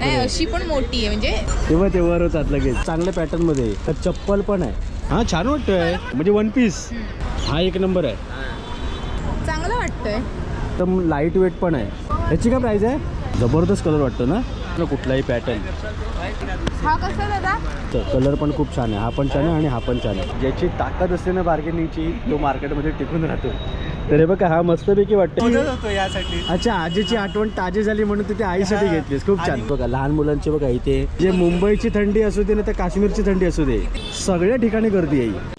नाही अशी पण मोठी आहे म्हणजे तेव्हा ते वर होतात लगेच चांगल्या पॅटर्नमध्ये तर चप्पल पण आहे. हा छान वाटतोय. म्हणजे वन पीस हा एक नंबर आहे. चांगलं वाटतंय. एकदम लाइट वेट पण आहे. ह्याची काय प्राइस आहे? जबरदस्त कलर वाटतो ना? ना कुठलाही पॅटर्न हा कसा दादा? कलर पण खूप छान आहे. हा पण छान आहे आणि हा पण छान आहे. ज्याची ताकद असते ना बार्गेनिंगची तो मार्केटमध्ये टिकून राहतो. तर हे बघा हा मस्तपैकी वाटतो होतो यासाठी. अच्छा आजीची आठवण ताजी झाली म्हणून तू ते आईसाठी घेतलीस. खूप छान. बघा लहान मुलांचे बघा इथे. जे मुंबईची थंडी असू दे ना तर काश्मीरची थंडी असू दे. सगळ्या ठिकाणी गर्दी आहे.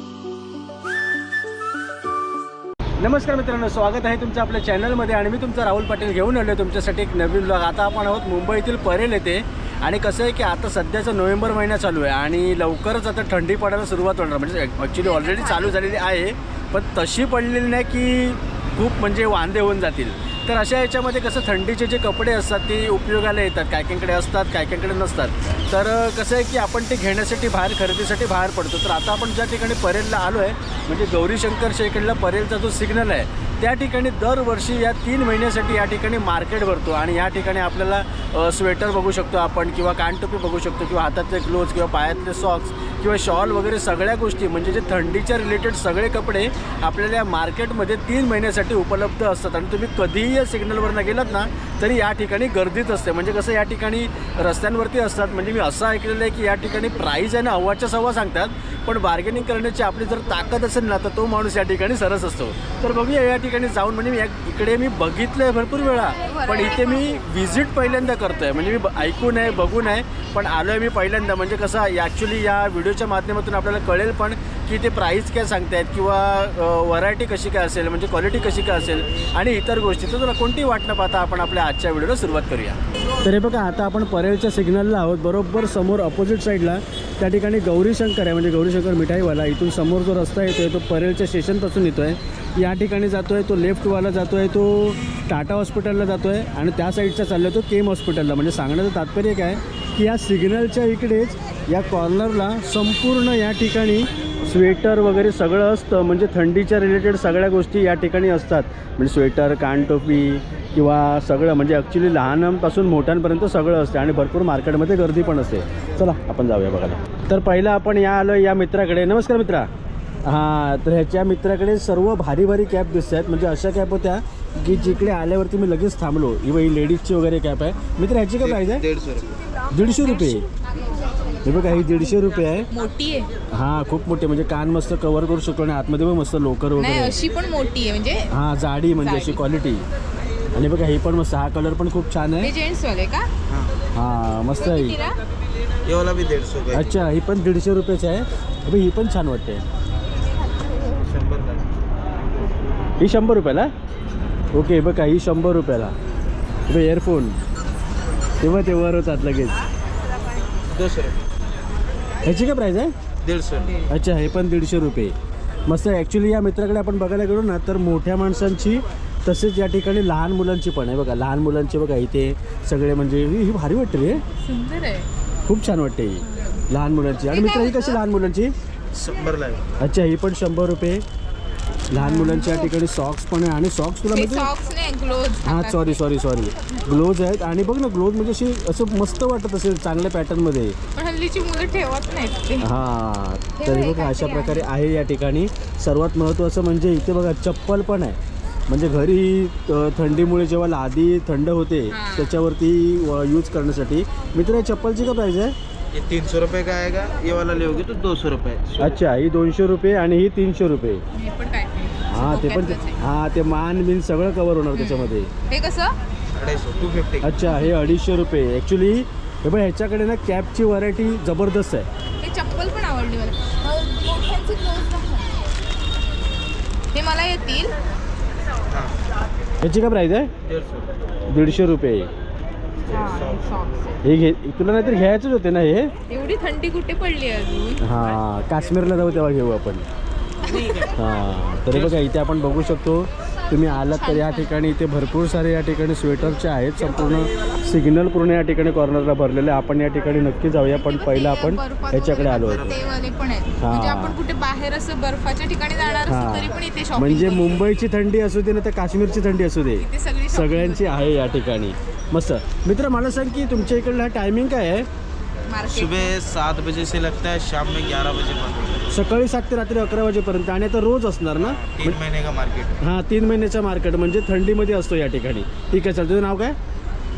नमस्कार मित्रांनो स्वागत आहे तुमचं आपल्या चॅनलमध्ये आणि मी तुमचा राहुल पाटील घेऊन आलो तुमच्यासाठी एक नवीन ब्लॉग आता आपण आहोत मुंबईतील परेल येथे. आणि कसं आहे की आता सध्याचा नोव्हेंबर महिना चालू आहे आणि लवकरच आता थंडी पडायला सुरुवात होणार. म्हणजे ॲक्च्युली ऑलरेडी चालू झालेली आहे पण तशी पडलेली नाही की खूप म्हणजे वांदे होऊन जातील. तर अशा याच्यामध्ये कसं थंडीचे जे कपडे असतात ते उपयोगाला येतात. काय काहींकडे असतात काय काहींकडे नसतात. तर कसं आहे की आपण ते घेण्यासाठी बाहेर खरेदीसाठी बाहेर पडतो. तर आता आपण ज्या ठिकाणी परेलला आलो आहे म्हणजे गौरीशंकर शेकडला परेलचा जो सिग्नल आहे त्या ठिकाणी दरवर्षी या तीन महिन्यासाठी या ठिकाणी मार्केट भरतो आणि या ठिकाणी आपल्याला स्वेटर बघू शकतो आपण किंवा कानटोपी बघू शकतो किंवा हातातले ग्लोव्ज किंवा पायातले सॉक्स किंवा शॉल वगैरे सगळ्या गोष्टी म्हणजे जे थंडीच्या रिलेटेड सगळे कपडे आपल्याला या मार्केटमध्ये तीन महिन्यासाठी उपलब्ध असतात. आणि तुम्ही कधीही या सिग्नलवरनं गेलात ना तरी या ठिकाणी गर्दीच असते. म्हणजे कसं या ठिकाणी रस्त्यांवरती असतात. म्हणजे मी असं ऐकलेलं आहे की या ठिकाणी प्राईज आहे ना अव्वाच्या सव्वा सांगतात पण बार्गेनिंग करण्याची आपली जर ताकद असेल ना तर तो माणूस या ठिकाणी सरस असतो. तर बघूया या ठिकाणी जाऊन. म्हणजे मी या- इकडे मी बघितलं आहे भरपूर वेळा. पण इथे मी व्हिजिट पहिल्यांदा करतो आहे म्हणजे मी ऐकून आहे बघून आहे पण आलो आहे मी पहिल्यांदा. म्हणजे कसं ॲक्च्युली या व्हिडिओच्या माध्यमातून आपल्याला कळेल पण की ते प्राईस काय सांगतायत किंवा व्हरायटी कशी काय असेल म्हणजे क्वालिटी कशी काय असेल आणि इतर गोष्टी. तर तुला कोणती वाट न पाहता आपण आपल्या आजच्या व्हिडिओला सुरुवात करूया. तर हे बघा आता आपण परेलच्या सिग्नलला आहोत. बरोबर समोर अपोजिट साईडला त्या ठिकाणी गौरीशंकर आहे. म्हणजे गौरीशंकर मिठाईवाला. इथून समोर जो रस्ता येतो आहे तो परेलच्या स्टेशनपासून येतो आहे या ठिकाणी जातो आहे तो लेफ्टवाला जातो आहे तो टाटा हॉस्पिटलला जातो आहे आणि त्या साईडचा चाललो आहे तो केम हॉस्पिटलला म्हणजे सांगण्याचं तात्पर्य काय की या सिग्नलच्या इकडेच या कॉर्नरला संपूर्ण या ठिकाणी स्वेटर वगैरे सगळं असतं. म्हणजे थंडीच्या रिलेटेड सगळ्या गोष्टी या ठिकाणी असतात. म्हणजे स्वेटर कानटोपी किंवा सगळं. म्हणजे ॲक्च्युली लहानांपासून मोठ्यांपर्यंत सगळं असते आणि भरपूर मार्केटमध्ये गर्दी पण असते. चला आपण जाऊया बघायला. तर पहिलं आपण या आलो या मित्राकडे. नमस्कार मित्रा. हां तर ह्याच्या मित्राकडे सर्व भारी भारी कॅब दिसत आहेत. म्हणजे अशा कॅब होत्या की जिकडे आल्यावरती मी लगेच थांबलो. इव ही लेडीजची वगैरे कॅब आहे. मित्र ह्याची काय प्राईस आहे? दीडशे रुपये. हे बघा ही दीडशे रुपये आहे. मोठी आहे. हा खूप मोठे म्हणजे कान मस्त कव्हर करू शकतो आणि आतमध्ये पण मस्त लोकर नाही वगैरे अशी पण मोठी आहे म्हणजे हा जाडी म्हणजे अशी जाडी. क्वालिटी आणि बघा हे पण मस्त हा कलर पण खूप छान हे आहे. जेंट्स वाले का? हा मस्त आहे. कितीला ये वाला भी दीडशे रुपये. अच्छा ही पण दीडशे रुपयाची आहे. अबे, ही पण छान वाटते. शंभर का ही शंभर रुपयाला? ओके बघा ही शंभर रुपयाला. बघ इयरफोन तेव्हा ते वर होतात लगेच. दोनशे रुपये. ह्याची काय प्राईस आहे? दीडशे. अच्छा हे पण दीडशे रुपये. मस्त ॲक्च्युली या मित्राकडे आपण बघायला गेलो ना तर मोठ्या माणसांची तसेच या ठिकाणी लहान मुलांची पण आहे बघा. लहान मुलांची बघा इथे सगळे म्हणजे ही ही भारी वाटते रे. सुंदर आहे. खूप छान वाटते ही. लहान मुलांची. आणि मित्र ही कशी लहान मुलांची? शंभरला आहे. अच्छा ही पण शंभर रुपये. लहान मुलांच्या या ठिकाणी सॉक्स पण आहे. आणि सॉक्स तुला हे म्हणजे सॉक्स नाही ग्लोव्ज हां सॉरी सॉरी सॉरी ग्लोव्ज आहेत. आणि बघ ना ग्लोव्ज म्हणजे अशी असं मस्त वाटत असेल चांगल्या पॅटर्नमध्ये पण हल्लीची मुलं ठेवत नाहीत ते. हां तर बघा अशा प्रकारे आहे. या ठिकाणी. सर्वात महत्त्वाचं म्हणजे इथे बघा चप्पल पण आहे. म्हणजे घरी अ, थंडीमुळे जेव्हा लादी थंड होते हां. त्याच्यावरती यूज करण्यासाठी. मित्र या चप्पलची का प्राईस आहे? ये तीन सौ रुपये का? आएगा ये वाला लोगे तो दो सौ रुपये. अच्छा ही दोनशे रुपये आणि ही तीनशे रुपये. काय हां ते पण. हां ते मान बिन सगळं कवर होणार त्याच्यामध्ये. हे कसं? टू फिफ्टी अच्छा हे अडीचशे रुपये. ॲक्च्युली हे बघ ह्याच्याकडे ना कॅपची व्हरायटी जबरदस्त आहे. हे चप्पल पण आवडली मला. अं, मोठ्यांचे gloves दाखव. हे मला येतील. ह्याची काय प्राईस आहे? दीडशे. रुपये. हे घे तुला नाहीतर घ्यायचेच होते ना हे? एवढी थंडी कुठे पडली आहे अजून? हां काश्मीरला जाऊ तेव्हा घेऊ आपण. हां तरी बघा इथे आपण बघू शकतो तुम्ही आलात तर या ठिकाणी इथे भरपूर सारे या ठिकाणी स्वेटरचे आहेत. संपूर्ण सिग्नल पूर्ण या ठिकाणी कॉर्नरला भरलेले आहे. आपण या ठिकाणी नक्की जाऊया पण पहिलं आपण बर्फात ह्याच्याकडे आलो होतो. हा. म्हणजे आपण कुठे बाहेर असं बर्फाच्या ठिकाणी जाणार असू तरी पण इथे शॉपिंग म्हणजे मुंबईची थंडी असू दे ना तर काश्मीरची थंडी असू दे. सगळ्यांची आहे या ठिकाणी. मस्त. मित्र मला सांग की तुमच्या इकडला टायमिंग काय आहे? सुबह सात बजे से लगता है शाम में ग्यारह बजे बंद होता है। सकाळी सात ते रात्री अकरा वाजेपर्यंत. आणि आता रोज असणार ना? तीन महीने का मार्केट है तीन महिन्याचा मार्केट म्हणजे थंडीमध्ये असतो या ठिकाणी. ठीक आहे चल तुझं नाव काय?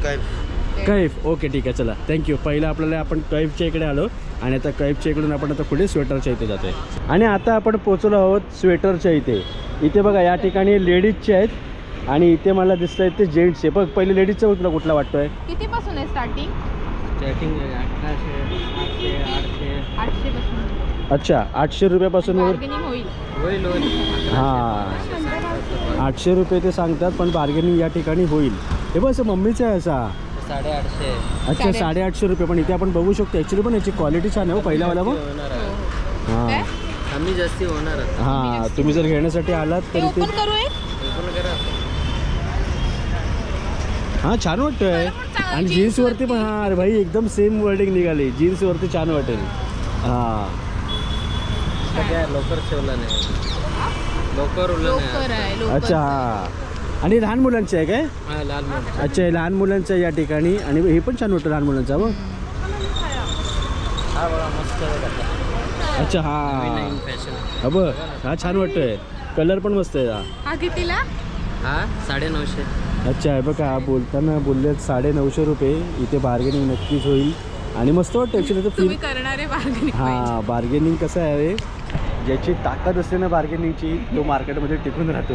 कैफ. कैफ. ओके ठीक आहे चला. थँक्यू पहिलं आपल्याला आपण कैफच्या इकडे आलो. आणि आता कैफच्या इकडून आपण आता पुढे स्वेटरच्या इथे जातोय. आणि आता आपण पोचलो आहोत स्वेटरच्या इथे. इथे बघा या ठिकाणी लेडीजचे आहेत. आणि इथे मला दिसत आहेत ते जेंट्सचे. बघ पहिले लेडीजचा बघ तुला कुठला वाटतोय? किती पासून आहे स्टार्टिंग स्टार्टिंग आठशे आठशे आठशे. पासून अच्छा आठशे रुपयापासून वर बार्गेनिंग होईल. होईल होईल. हां. आठशे रुपये ते सांगतात पण बार्गेनिंग या ठिकाणी होईल. हे बस मम्मीचं आहे असा. साडेआठशे. अच्छा साडे- साडेआठशे रुपये पण इथे आपण बघू शकतो ॲक्च्युली पण याची क्वालिटी छान आहे हो पहिल्यावाला बघ. होणार हो, काय? जास्ती होणार हां तुम्ही जर घेण्यासाठी आलात ते तर इथे ओपन करू एक. हां छान वाटतोय. मला पण चांगलं आणि जीन्सवरती पण हां अरे भाई एकदम सेम वर्डिंग निघाली. जीन्सवरती छान वाटेल. हां. लवकर ठेवला नाही. लवकर उरलं लोकर आहे लोकर अच्छा हां. आणि लहान मुलांचे आहे काय? हा अच्छा हे लहान मुलांचं आहे या ठिकाणी आणि हे पण छान वाटतं लहान मुलांचं बघ हा बघा मस्त अच्छा हां. फॅशन हा बघ हा छान वाटतोय. कलर पण मस्त आहे हा. हा कितीला? हा साडे नऊशे अच्छा आहे बघा बोलताना बोलले साडे नऊशे रुपये. इथे बार्गेनिंग नक्कीच होईल. आणि मस्त वाटतं ॲक्च्युली तर फील तुम्ही करणारे बार्गेनिंग हां बार्गेनिंग कसं आहे ज्याची ताकद असते ना बार्गेनिंगची तो मार्केटमध्ये टिकून राहतो.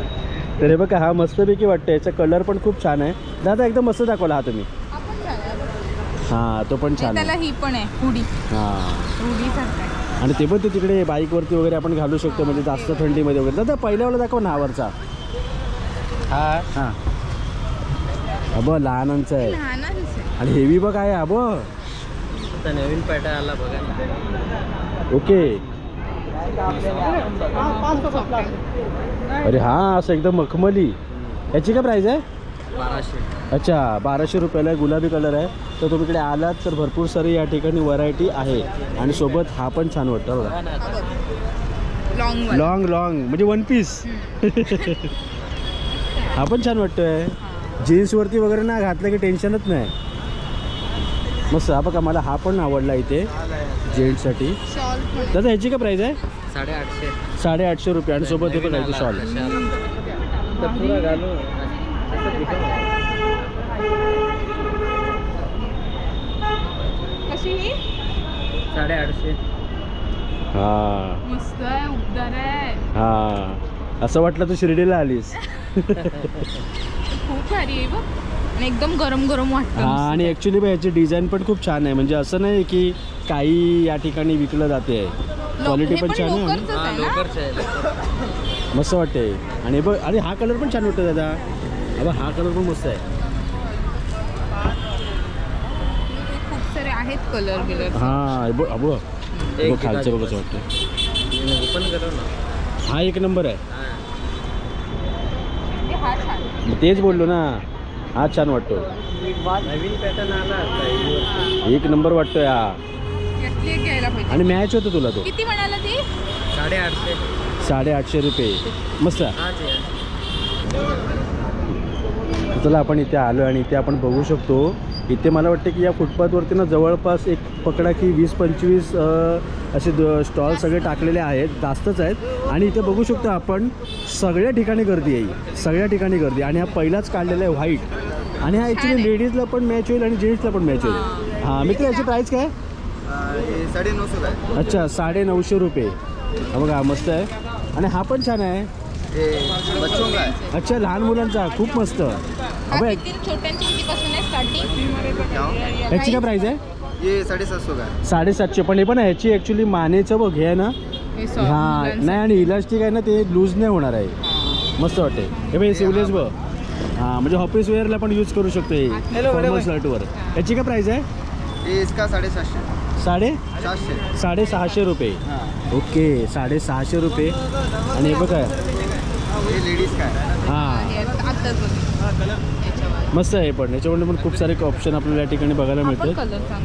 तर हे बघा हा मस्तपैकी वाटतं याचा कलर पण खूप छान आहे. दादा एकदम मस्त दाखवला हा तुम्ही. हां तो पण छान त्याला ही पण आहे हुडी हां. हुडी सारखं आहे. आणि ते पण ते तिकडे बाईकवरती वगैरे आपण घालू शकतो म्हणजे जास्त थंडीमध्ये वगैरे. दादा पहिल्यावाला दाखव ना आवरचा हा. हां. अबं लहानांचं आहे. आणि हेवी बघ आहे अबं आता नवीन पॅटर्न आला बघा. ओके. अरे हां असं एकदम मखमली. याची काय प्राईस आहे? बाराशे. अच्छा बाराशे रुपयाला आहे, गुलाबी कलर आहे. तर तुम्ही इकडे आलात तर भरपूर सारी या ठिकाणी व्हरायटी आहे. आणि सोबत हा पण छान वाटतं बघा. लॉंग लॉंग म्हणजे वन पीस हा पण छान वाटतोय. जीन्सवरती वगैरे ना घातलं की टेन्शनच नाही. मस्त हा बघा मला हा पण आवडला इथे. जेंट्ससाठी दादा ह्याची काय प्राईस आहे? साडेआठशे. साडेआठशे रुपये आणि सोबत हे पण आहे शॉल. ही? साडेआठशे. हां. मस्त आहे उबदार आहे. हां. असं वाटलं तू शिर्डीला आलीस. खूप भारी आहे बघ. आणि एकदम गरम गरम वाटतं हा. आणि ॲक्च्युली याची डिझाईन पण खूप छान आहे. म्हणजे असं नाही की काही या ठिकाणी विकलं जाते. क्वालिटी पण छान आहे हा मस्त वाटते आणि बघ आणि हा कलर पण छान वाटतो दादा. अबा हा कलर पण मस्त आहे. खूप सारे आहेत कलर बिलर. हां बघ अबो. एक बघ खालचं बघ कसं वाटतं ओपन करो ना. हा एक नंबर आहे. हा. हा छान. तेच बोललो ना. हा छान वाटतो नवीन पॅटर्न आला. एक नंबर वाटतोय हा. एक घ्यायला पाहिजे. आणि मॅच होतो तुला तो. किती म्हणाला ती? साडेआठशे. साडेआठशे रुपये. मस्त. हा चला आपण इथे आलो आणि इथे आपण बघू शकतो इथे मला वाटतं की या फुटपाथवरती ना जवळपास एक पकडा की वीस पंचवीस अ, असे स्टॉल सगळे टाकलेले आहेत जास्तच आहेत. आणि इथे बघू शकतो आपण सगळ्या ठिकाणी गर्दी आहे सगळ्या ठिकाणी गर्दी. आणि हा पहिलाच काढलेला आहे व्हाईट. आणि हा ॲक्च्युली लेडीजला पण मॅच होईल आणि जेंट्सला पण मॅच होईल. हां. मित्र याची प्राईस काय? ये साढ़े नौ सौ का है अच्छा साडे नऊशे रुपये. हा बघा मस्त आहे. आणि हा पण छान आहे. ये बच्चों का है अच्छा लहान मुलांचा खूप मस्त. हा अबे किती छोट्यांची कितीपासून आहे स्टार्टिंग ह्याची काय प्राईस आहे? ये साढ़े सात सौ का है साडेसातशे पण हे पण आहे, ह्याची ॲक्च्युली मानेचं बघ हे आहे ना? हा नाही आणि इलास्टिक आहे ना ते लूज नाही होणार आहे. मस्त वाटते हे बाई सिवलेस बघ. हां म्हणजे ऑफिस वेअरला पण यूज करू शकतो हे फॉर्मल. शर्टवर याची काय प्राईस आहे? ये इसका साढ़े सातशे साडे? साडेसहाशे रुपये. हाँ. ओके साडेसहाशे रुपये. आणि हे बघा. ये लेडीज़ का है. हां मस्त आहे पण. याच्यामध्ये पण खूप सारे ऑप्शन आपल्याला या ठिकाणी बघायला हा मिळतात.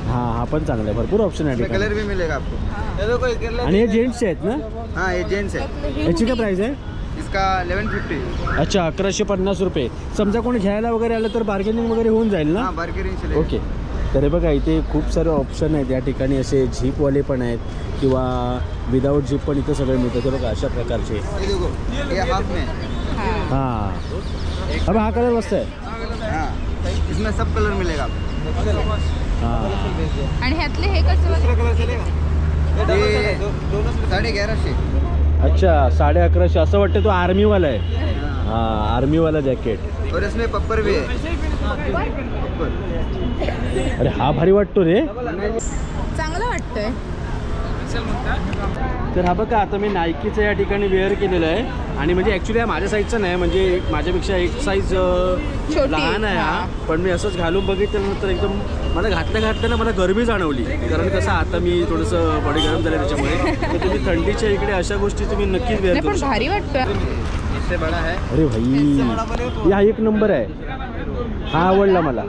हां हा पण चांगला आहे. भरपूर ऑप्शन आहे या इसमें कलर ठिकाणी भी मिलेगा आपको? ये देखो ये आणि हे जेंट्सचे आहेत ना? हाँ ये जेंट्स है हे याची काय प्राईस आहे? इसका इलेवन फिफ्टी अच्छा अकराशे पन्नास रुपये. समजा कोणी घ्यायला वगैरे आलं तर बार्गेनिंग वगैरे होऊन जाईल ना? हाँ बार्गेनिंग चलेगा ओके. तर हे बघा इथे खूप सारे ऑप्शन आहेत. या ठिकाणी असे झीपवाले पण आहेत किंवा विदाऊट झीप पण इथे सगळे मिळतात. हे बघा अशा प्रकारचे. ये देखो ये हाफ में हां. हां अब हा कलर मस्त आहे. हाँ इसमें सब कलर मिलेगा. हां. आणि ह्यातले हे कसं अच्छा साडे अकराशे. असं वाटतं तो आर्मीवाला आहे. हाँ। हां आर्मीवाला जॅकेट और इसमें पप्पर भी है. अरे हा भारी वाटतो रे. चांगलं वाटतंय. तर हा बघा आता मी नायकीचं या ठिकाणी वेअर केलेलं आहे. आणि म्हणजे ॲक्च्युली हा माझ्या साईजचा नाही म्हणजे माझ्यापेक्षा एक साईज लहान आहे हा. पण मी असंच घालून बघितल्यानंतर एकदम मला घातल्या घातल्यानं मला गरमी जाणवली. कारण कसं आता मी थोडंसं बॉडी गरम झालं त्याच्यामुळे. तर तुम्ही थंडीच्या इकडे अशा गोष्टी तुम्ही नक्कीच वेअर करू पण शकता. भारी वाटतोय इससे बड़ा है अरे भाई हा एक नंबर आहे. हा आवडला मला.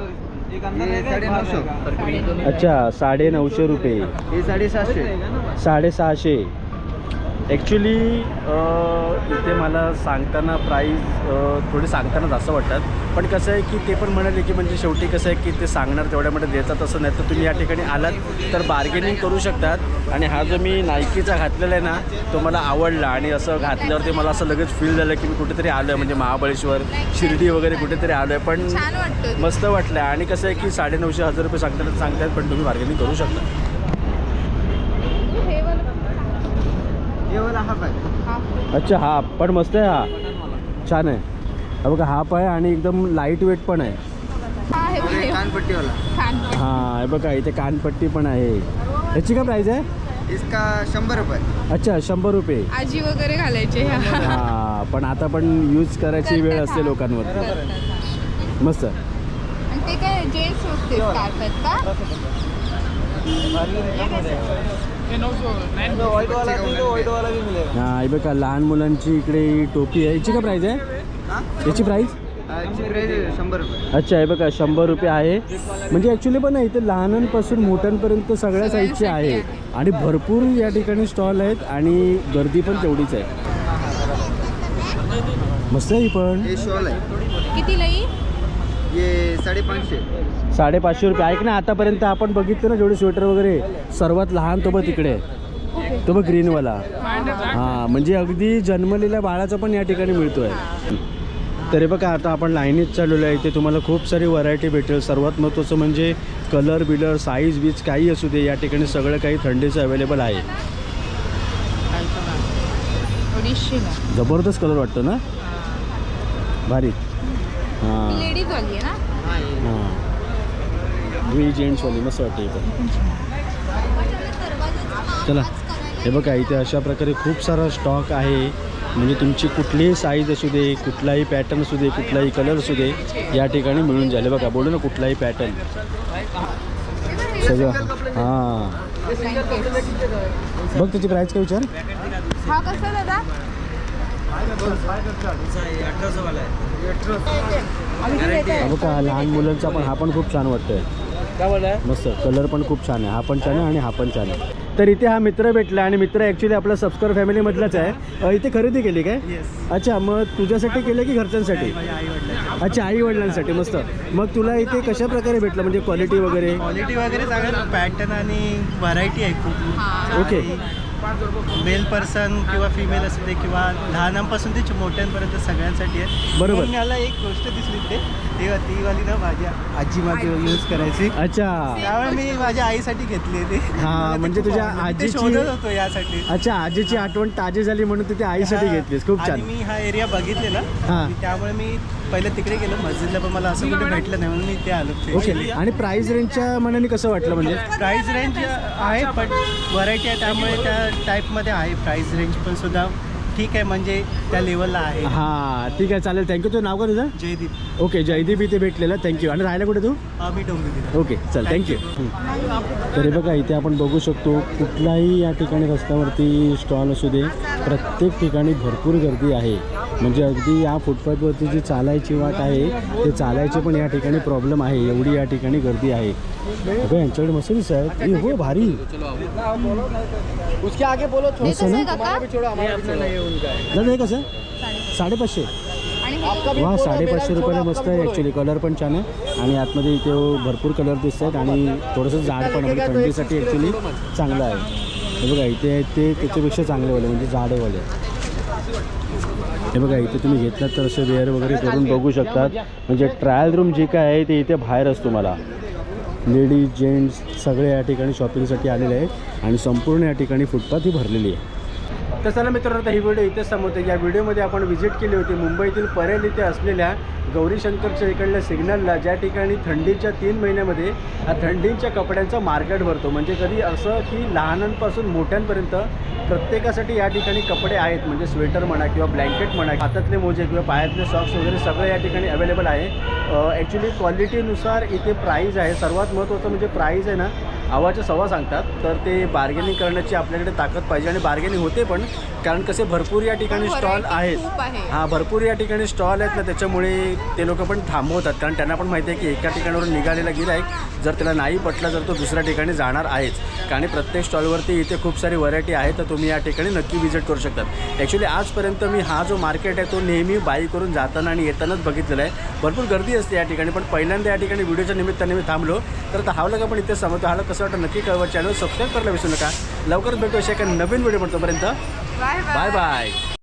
अच्छा साडे नऊशे रुपये साडेसहाशे. ॲक्च्युली इथे मला सांगताना प्राईस थोडे सांगतानाच असं वाटतात पण कसं आहे की ते पण म्हणाले की म्हणजे शेवटी कसं आहे की ते सांगणार तेवढ्यामध्ये देतात असं नाही. तर तुम्ही या ठिकाणी आलात तर बार्गेनिंग करू शकतात. आणि हा जो मी नायकीचा घातलेला आहे ना तो मला आवडला. आणि असं घातल्यावरती मला असं लगेच फील झालं की मी कुठेतरी आलो आहे म्हणजे महाबळेश्वर शिर्डी वगैरे कुठेतरी आलो आहे पण मस्त वाटलं. आणि कसं आहे की साडेनऊशे हजार रुपये सांगतात सांगतात पण तुम्ही बार्गेनिंग करू शकता हे वालं ये वाला हाफ है हा. अच्छा हा पण मस्त आहे हा. छान आहे. हा बघा हाफ आहे आणि एकदम लाइट वेट पण आहे. हा हे हे हां हे बघा इथे कानपट्टी पण आहे. ह्याची काय प्राईस आहे? इसका शंबर रुपये. अच्छा शंभर रुपये. आजी वगैरे घालायचे. हां. पण आता पण यूज करायची वेळ असते हा. करतात. मस्त. आणि ते काय जेंट्स का? हां हे बघा लहान मुलांची इकडे टोपी आहे. याची काय प्राईस आहे? याची रुपये. अच्छा हे बघा शंभर रुपये आहे. म्हणजे ॲक्च्युली पण इथे लहानांपासून मोठ्यांपर्यंत सगळ्या साईजचे आहे आणि भरपूर या ठिकाणी स्टॉल आहेत आणि गर्दी पण तेवढीच आहे. मस्त आहे ही पण. शॉल ये साढ़े पाँच से साडेपाचशे रुपये. ऐक ना आतापर्यंत आपण बघितलं ना जेवढे स्वेटर वगैरे सर्वात लहान तो बघ तिकडे. आहे. तो बघ ग्रीनवाला हां म्हणजे अगदी जन्मलेल्या बाळाचा पण या ठिकाणी मिळतोय. तरी बघा आता आपण लाईनीत चाललेलो आहे इथे तुम्हाला खूप सारी व्हरायटी भेटेल. सर्वात महत्त्वाचं म्हणजे कलर बिलर साईज बीज काही असू दे या ठिकाणी सगळं काही थंडीचं अवेलेबल आहे. जबरदस्त कलर वाटतो ना? भारी. हां. लेडीज वाली आहे ना? हां. वी जेंट्सवाली मस्त वाटते इथं. चला हे बघा इथे अशा प्रकारे खूप सारा स्टॉक आहे. म्हणजे तुमची कुठलीही साईज असू दे कुठलाही पॅटर्न असू दे कुठलाही कलर असू दे या ठिकाणी मिळून जाईल. बघा बोलू ना कुठलाही पॅटर्न सगळं हां. बघ त्याची प्राईस काय विचार? हा कसा दादा? हा बघा लहान मुलांचा पण हा पण खूप छान वाटतोय. मस्त कलर पण खूप छान आहे. हा पण छान आहे आणि हा पण छान आहे. तर इथे हा मित्र भेटला आणि मित्र ॲक्च्युली आपला सबस्क्राईब फॅमिलीमधलाच आहे. इथे खरेदी केली काय? अच्छा मग तुझ्यासाठी केलं की घरच्यांसाठी? अच्छा आई वडिलांसाठी मस्त. मग तुला इथे कशा प्रकारे भेटलं? म्हणजे क्वालिटी वगैरे? क्वालिटी वगैरे पॅटर्न आणि व्हरायटी आहे खूप. ओके मेल पर्सन किंवा फिमेल असू दे किंवा लहानांपासून ते मोठ्यांपर्यंत सगळ्यांसाठी आहे. बरोबर. मला एक गोष्ट दिसली ते ती ती वाली ना माझी आजी माझी यूज करायची. अच्छा. त्यामुळे मी माझ्या आईसाठी घेतली ती हा, म्हणजे तुझ्या आजीची- शोधत होतो यासाठी. अच्छा आजीची आठवण ताजी झाली म्हणून तू ती आईसाठी. घेतलीस. खूप छान. मी हा एरिया बघितलेला. त्यामुळे मी पहिले तिकडे गेलो मस्जिदला पण मला असं कुठे भेटलं नाही म्हणून मी इथे आलो. ओके. आणि प्राईस रेंजच्या मनाने कसं वाटलं म्हणजे? प्राईस रेंज आहे पण व्हरायटी आहे त्यामुळे त्या टाईपमध्ये आहे. प्राईस रेंज पण सुद्धा ठीक आहे म्हणजे त्या लेवलला आहे. हां ठीक आहे चालेल. थँक्यू तुझं नाव का तुझं? जयदीप. ओके जयदीप इथे भेटलेलं. थँक्यू आणि राहायला कुठे तू? आम्ही डोंबिवलीला. ओके चल. थँक्यू तरी बघा इथे आपण बघू शकतो कुठलाही या ठिकाणी रस्त्यावरती स्टॉल असू दे प्रत्येक ठिकाणी भरपूर गर्दी आहे. म्हणजे अगदी या फुटपाथवरती जी चालायची वाट आहे ते चालायचे पण या ठिकाणी प्रॉब्लेम आहे. एवढी या ठिकाणी गर्दी आहे. बघा यांच्याकडे मस्त दिसत आहेत ए, हो भारी. उसके आगे बोलो मस्त कसं आहे दादा हे साडेपाचशे. आणि हे वा साडेपाचशे रुपयाला मस्त आहे ॲक्च्युली कलर पण छान आहे. आणि आतमध्ये इथे भरपूर कलर दिसत आहेत आणि थोडंसं जाड पण आहे. म्हणजे थंडीसाठी ॲक्च्युली चांगलं आहे. हे बघा इथे ते त्याच्यापेक्षा चांगले वाले म्हणजे जाडेवाले हे बघा इथे तुम्ही घेतलात तर असे वेअर वगैरे करून बघू शकतात. म्हणजे ट्रायल रूम जे काय आहे ते इथे बाहेर असतो मला. लेडीज जेंट्स सगळे या ठिकाणी शॉपिंगसाठी आलेले आहेत. आणि संपूर्ण या ठिकाणी फुटपाथ ही भरलेली आहे. तर चला मित्रांनो आता ही व्हिडिओ इथेच समजते या व्हिडिओमध्ये आपण व्हिजिट केली होती मुंबईतील परेल इथे असलेल्या गौरीशंकरच्या इकडल्या सिग्नलला ज्या ठिकाणी थंडीच्या तीन महिन्यामध्ये हा थंडीच्या कपड्यांचा मार्केट भरतो. म्हणजे कधी असं की लहानांपासून मोठ्यांपर्यंत प्रत्येकासाठी या ठिकाणी कपडे आहेत. म्हणजे स्वेटर म्हणा किंवा ब्लँकेट म्हणा हातातले मोजे किंवा पायातले सॉक्स वगैरे सगळं या ठिकाणी अवेलेबल आहे. ॲक्च्युली क्वालिटीनुसार इथे प्राईज आहे. सर्वात महत्त्वाचं म्हणजे प्राईज आहे ना आवाच्या सव्वा सांगतात तर ते बार्गेनिंग करण्याची आपल्याकडे ताकद पाहिजे आणि बार्गेनिंग होते पण कारण कसे भरपूर या ठिकाणी स्टॉल variety आहेत. हां भरपूर या ठिकाणी स्टॉल आहेत ना त्याच्यामुळे ते लोक पण थांबवतात कारण त्यांना पण माहिती आहे की एका ठिकाणावरून निघालेला गिराईक जर त्याला नाही पटला तर तो दुसऱ्या ठिकाणी जाणार आहेच. कारण प्रत्येक स्टॉलवरती इथे खूप सारी व्हरायटी आहे तर तुम्ही या ठिकाणी नक्की व्हिजिट करू शकतात ॲक्च्युली आजपर्यंत मी हा जो मार्केट आहे तो नेहमी बाई करून जाताना आणि येतानाच बघितलेला आहे. भरपूर गर्दी असते या ठिकाणी पण पहिल्यांदा या ठिकाणी व्हिडिओच्या निमित्ताने मी थांबलो. तर आता हा का पण इथे समजतो हाला कसं वाटतं नक्की कळवा चॅनल सबस्क्राईब करायला विसरू नका. लवकरच भेटू अशा एका नवीन व्हिडिओ तोपर्यंत. Bye bye bye